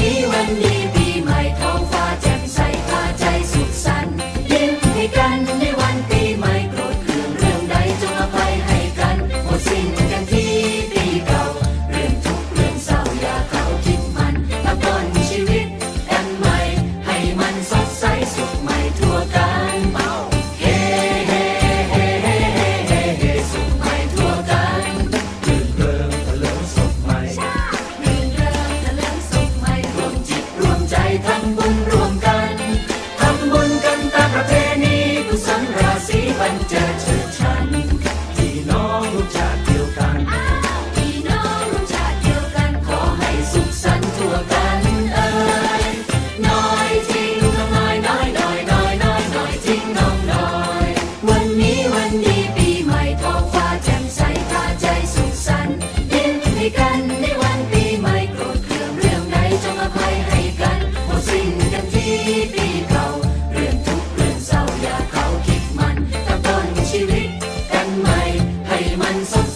นี้วันดีปีใหม่ท้องฟ้าแจ่มใสพาใจสุขสันต์ยิ้มให้กันยิ้ ให้มันสด